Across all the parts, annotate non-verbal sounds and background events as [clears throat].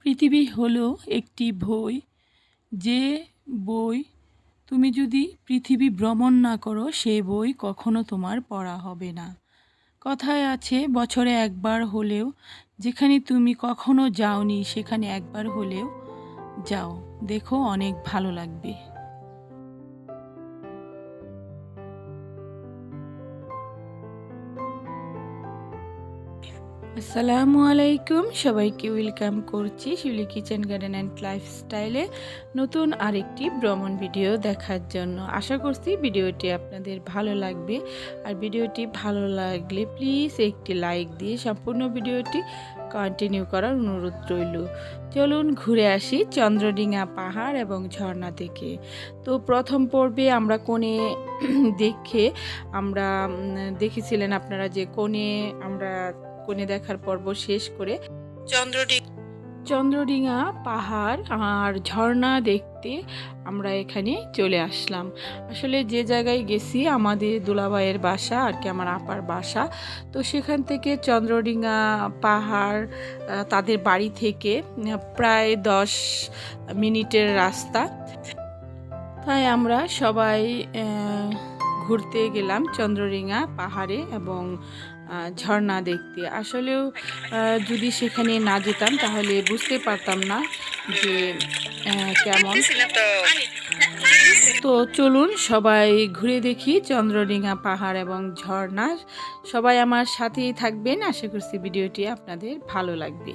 পৃথিবী হলো একটি বই। যে বই তুমি যদি পৃথিবী ভ্রমণ না করো, সে বই কখনো তোমার পড়া হবে না। কথায় আছে, বছরে একবার হলেও, যেখানে তুমি কখনো যাওনি, সেখানে একবার হলেও যাও। দেখো অনেক ভালো লাগবে। আসসালামু আলাইকুম, সবাইকে ওয়েলকাম করছি শিউলি কিচেন গার্ডেন অ্যান্ড লাইফস্টাইলে নতুন আরেকটি ভ্রমণ ভিডিও দেখার জন্য। আশা করছি ভিডিওটি আপনাদের ভালো লাগবে। আর ভিডিওটি ভালো লাগলে প্লিজ একটি লাইক দিয়ে সম্পূর্ণ ভিডিওটি কন্টিনিউ করার অনুরোধ রইল। চলুন ঘুরে আসি চন্দ্রডিঙা পাহাড় এবং ঝর্ণা থেকে তো প্রথম পর্বে আমরা কোণে [clears throat] দেখে আমরা দেখেছিলেন আপনারা যে কোণে আমরা, কোণে দেখার পর্ব শেষ করে চন্দ্রডিং চন্দ্রডিঙা, পাহাড় আর ঝর্ণা দেখতে আমরা এখানে চলে আসলাম। আসলে যে জায়গায় গেছি, আমাদের দুলাভাইয়ের বাসা আর কি আমার আপার বাসা, তো সেখান থেকে চন্দ্রডিঙা, পাহাড় তাদের বাড়ি থেকে প্রায় দশ মিনিটের রাস্তা। তাই আমরা সবাই ঘুরতে গেলাম চন্দ্রডিঙা পাহাড়ে এবং ঝর্ণা দেখতে। আসলেও যদি সেখানে না যেতাম, তাহলে বুঝতে পারতাম না যে কেমন। তো চলুন সবাই ঘুরে দেখি চন্দ্রডিঙা পাহাড় এবং ঝর্ণা। সবাই আমার সাথেই থাকবেন। আশা করছি ভিডিওটি আপনাদের ভালো লাগবে।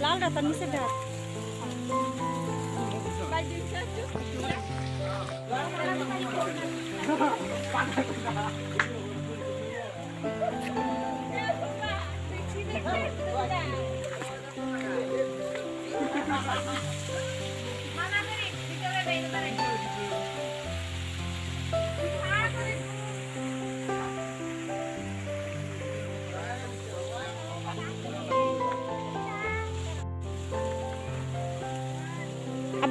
lal Lala, tani sedat. Mana nih? Bicara dari mana?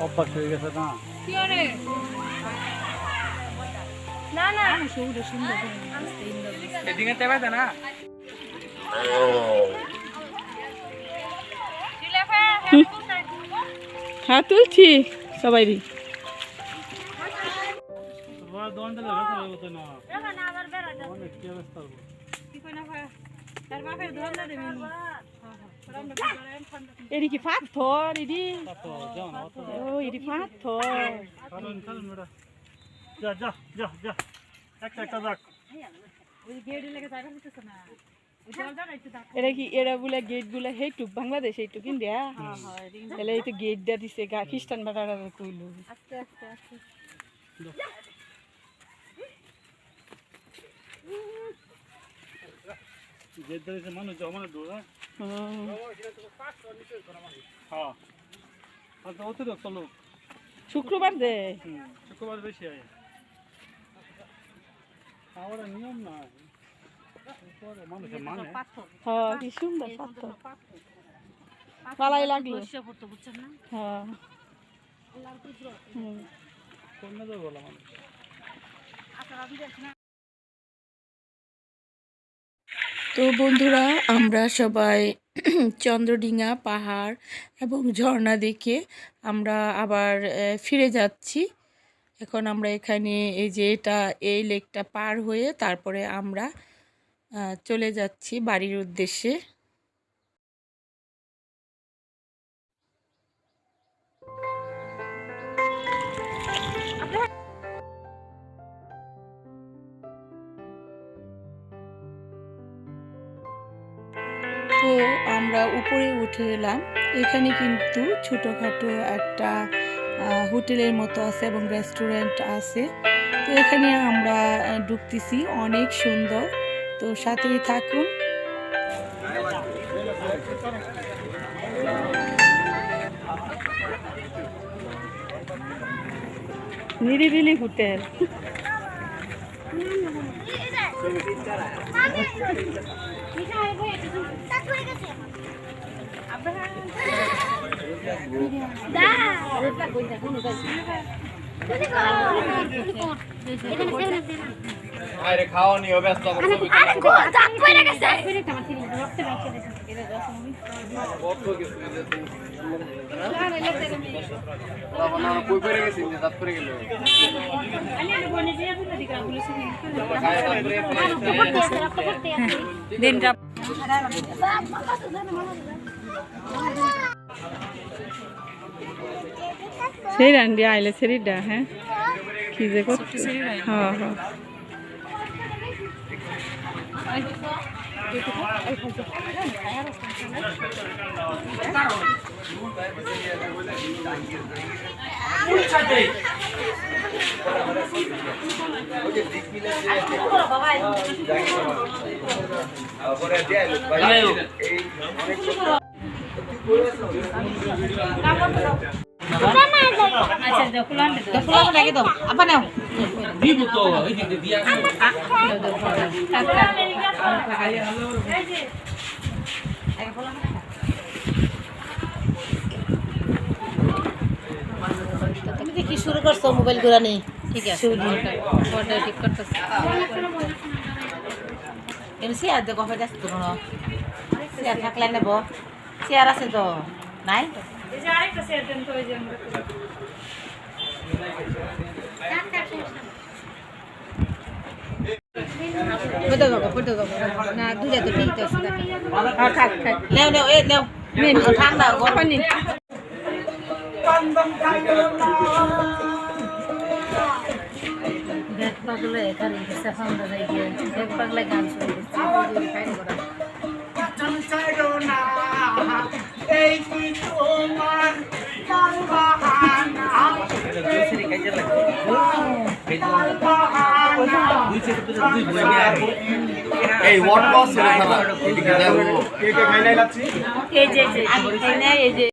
অভ্যাস হয়ে গেছে না না না সুন্দর সুন্দর এদিকে তেবাই না হ্যাঁ তুলছি। সবাইরই। হবে তো না অনেক কি অবস্থা হবে এডি কি পাথর এডি না ও এডি পাথর কারণ কারণ মেরা যা যা যা যা একটা একটা যাক এরা কি, এরা বলে গেটগুলা সেইটুক বাংলাদেশ এইটুক ইন্ডিয়া? তাহলে এই তো গেট দিয়া দিছে খ্রিস্টান ধরেছে মানুষ জমা দূর হ্যাঁ। হ্যাঁ। আর তো অতিরিক্ত লোক। শুক্রবার দে। শুক্রবার বেশি হয়। আমার নিয়ম না। মানে। হ্যাঁ কি সুন্দর লাগল। হ্যাঁ। তো বন্ধুরা, আমরা সবাই [clears throat] চন্দ্রডিঙা পাহাড় এবং ঝর্ণা দেখে আমরা আবার ফিরে যাচ্ছি। এখন আমরা এখানে এই যে এটা, এই লেকটা পার হয়ে তারপরে আমরা চলে যাচ্ছি বাড়ির উদ্দেশ্যে। তো আমরা উপরে উঠে এলাম। এখানে কিন্তু ছোটোখাটো একটা আহ, হোটেলের মতো আছে এবং রেস্টুরেন্ট আছে। তো এখানে আমরা ঢুকতেছি। অনেক সুন্দর। তো সাথেই থাকুন। নিরিবিলি হোটেল। [laughs] আরে খাওয়া নিয়ে ব্যস্ত আমার ছবি কত কিছু যে তুমি- তখন আমরা কই পড়ে গেছি যে দাঁত পড়ে গেল। খায় তারপরে দিনটা সেই রান্ডি আইলে সেরিডা হ্যাঁ? কি যে করছে হ্যাঁ হ্যাঁ। আচ্ছা দেখো দেখো আচ্ছা, আবার নাও। তুমি কি কি শুরু করছ মোবাইল ঘুরানি ঠিক আছে। ঠিক করতেছি। চেয়ার দেখো হয়ে যাচ্ছে তো কোনো চেয়ার থাকলে নেব। চেয়ার আছে তো? নাই? ফটো দেবো ফটো দেবো না দুটা তো ঠিক আছে নেও নেও এ নেও ঠান্ডা গরম ব্যাগ পাগলে এখানে গেছে ফান্ডা যাই গিয়ে ব্যাগ পাগলে গান শুনে গেছে ফাইন করা এই ওয়াট লস ছেড়ে খেলা এদিকে যাব আমি এনে এই যে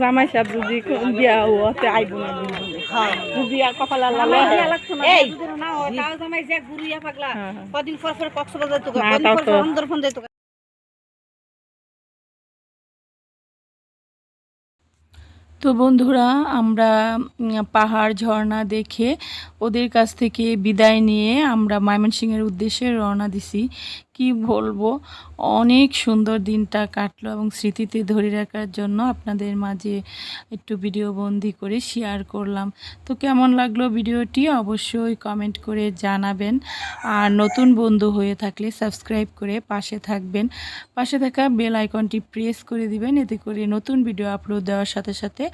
জামাই সাহেব যদি বিয়া হতে আইব না যদি কপাল আল্লাহ এই। না হয় তাও জামাই যে গুরিয়া পাগলা। হ্যাঁ, হ্যাঁ। কদিন পর পর কক্সবাজার তো কদিন পর। পর সুন্দরবন তো বন্ধুরা আমরা পাহাড় ঝর্ণা দেখে ওদের কাছ থেকে বিদায় নিয়ে আমরা ময়মনসিংহের উদ্দেশ্যে রওনা দিছি। কি বলব? অনেক সুন্দর দিনটা কাটলো এবং স্মৃতিতে ধরে রাখার জন্য আপনাদের মাঝে একটু ভিডিও বন্দি করে শেয়ার করলাম। তো কেমন লাগল ভিডিওটি অবশ্যই কমেন্ট করে জানাবেন। আর নতুন বন্ধু হয়ে থাকলে সাবস্ক্রাইব করে পাশে থাকবেন। পাশে থাকা বেল আইকনটি প্রেস করে দিবেন, এতে করে নতুন ভিডিও আপলোড দেওয়ার সাথে সাথে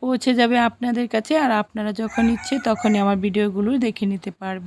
পৌঁছে যাবে আপনাদের কাছে। আর আপনারা যখন ইচ্ছে তখনই আমার ভিডিওগুলো দেখে নিতে পারবেন।